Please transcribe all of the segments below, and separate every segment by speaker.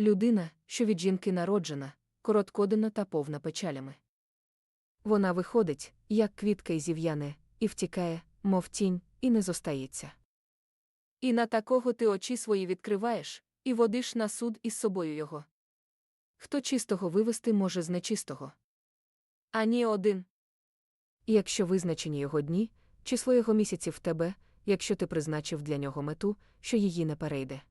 Speaker 1: Людина, що від жінки народжена, короткодена та повна печалями. Вона виходить, як квітка й зів'яне, і втікає, мов тінь, і не зостається. І на такого ти очі свої відкриваєш, і водиш на суд із собою його. Хто чистого вивести може з нечистого? Ані один. Якщо визначені його дні, число його місяців в тебе, якщо ти призначив для нього мету, що її не перейде.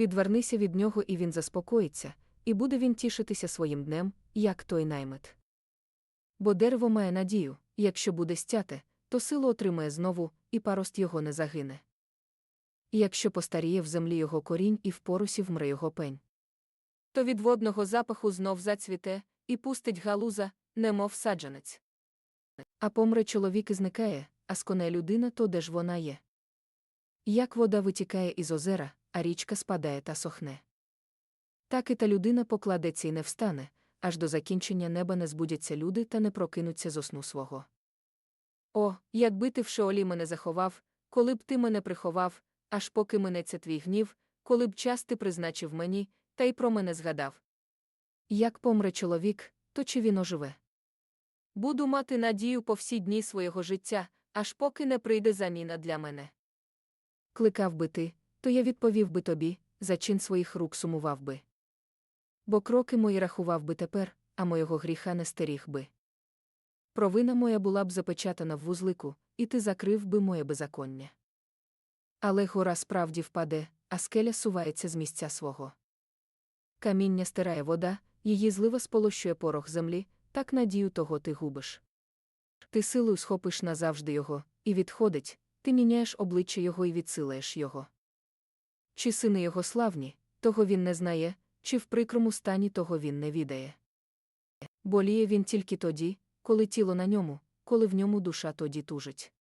Speaker 1: Відвернися від нього, і він заспокоїться, і буде він тішитися своїм днем, як той наймит. Бо дерево має надію, якщо буде стяте, то силу отримає знову, і парост його не загине. Якщо постаріє в землі його корінь і в порусі вмре його пень. То від водного запаху знов зацвіте, і пустить галуза, немов саджанець. А помре чоловік і зникає, а сконе людина, то де ж вона є. Як вода витікає із озера, а річка спадає та сохне. Так і та людина покладеться і не встане, аж до закінчення неба не збудяться люди та не прокинуться зо сну свого. О, якби ти в шеолі мене заховав, коли б ти мене приховав, аж поки минеться твій гнів, коли б час ти призначив мені, та й про мене згадав. Як помре чоловік, то чи він оживе? Буду мати надію по всі дні свого життя, аж поки не прийде заміна для мене. Кликав би ти, то я відповів би тобі, за чин своїх рук сумував би. Бо кроки мої рахував би тепер, а моєго гріха не стеріг би. Провина моя була б запечатана в вузлику, і ти закрив би моє беззаконня. Але гора справді впаде, а скеля сувається з місця свого. Каміння стирає вода, її злива сполощує порох землі, так надію того ти губиш. Ти силою схопиш назавжди його, і відходить, ти міняєш обличчя його і відсилаєш його. Чи сини його славні, того він не знає, чи в прикрому стані того він не відає. Боліє він тільки тоді, коли тіло на ньому, коли в ньому душа тоді тужить.